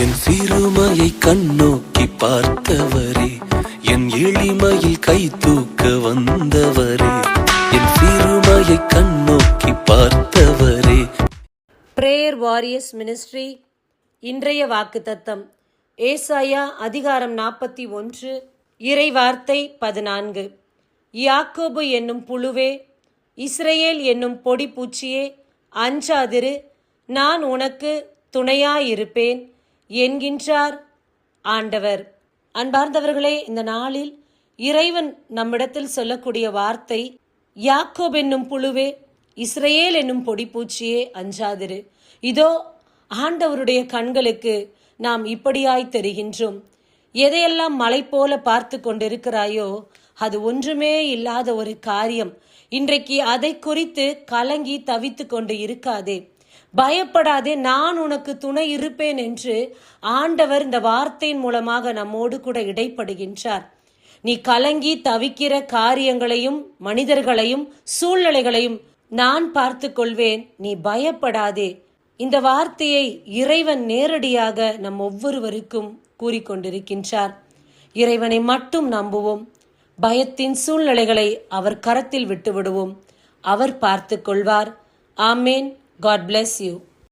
என் சிறுமையை கண்ணோக்கி பார்த்தவரே என் எளிமையில் கை தூக்க வந்தவரே என் சிறுமையை கண்ணோக்கி பார்த்தவரே. பிரேயர் வாரியர்ஸ் மினிஸ்ட்ரி இன்றைய வாக்குத்தத்தம் ஏசாயா அதிகாரம் நாற்பத்தி ஒன்று இறை வார்த்தை பதினான்கு. யாக்கோபு என்னும் புழுவே இஸ்ரேல் என்னும் பொடி பூச்சியே அஞ்சாதிரு நான் உனக்கு துணையாயிருப்பேன். என்கின்றார். ஆண்டவர் அன்பார்ந்தவர்களே இந்த நாளில் இறைவன் நம்மிடத்தில் சொல்லக்கூடிய வார்த்தை யாக்கோப் என்னும் புழுவே இஸ்ரேல் என்னும் பொடிப்பூச்சியே அஞ்சாதிரு. இதோ ஆண்டவருடைய கண்களுக்கு நாம் இப்படியாய் தெரிகின்றோம். எதையெல்லாம் மலை போல பார்த்து கொண்டிருக்கிறாயோ அது ஒன்றுமே இல்லாத ஒரு காரியம். இன்றைக்கு அதை குறித்து கலங்கி தவித்து கொண்டு இருக்காதே. பயப்படாதே நான் உனக்கு துணை இருப்பேன் என்று ஆண்டவர் இந்த வார்த்தையின் மூலமாக நம்மோடு கூட இடைப்படுகின்றார். நீ கலங்கி தவிக்கிற காரியங்களையும் மனிதர்களையும் சூழ்நிலைகளையும் நான் பார்த்து கொள்வேன் நீ பயப்படாதே. இந்த வார்த்தையை இறைவன் நேரடியாக நம் ஒவ்வொருவருக்கும் கூறிக்கொண்டிருக்கின்றார். இறைவனை மட்டும் நம்புவோம். பயத்தின் சூழ்நிலைகளை அவர் கரத்தில் விட்டுவிடுவோம். அவர் பார்த்து கொள்வார் ஆமேன். God bless you.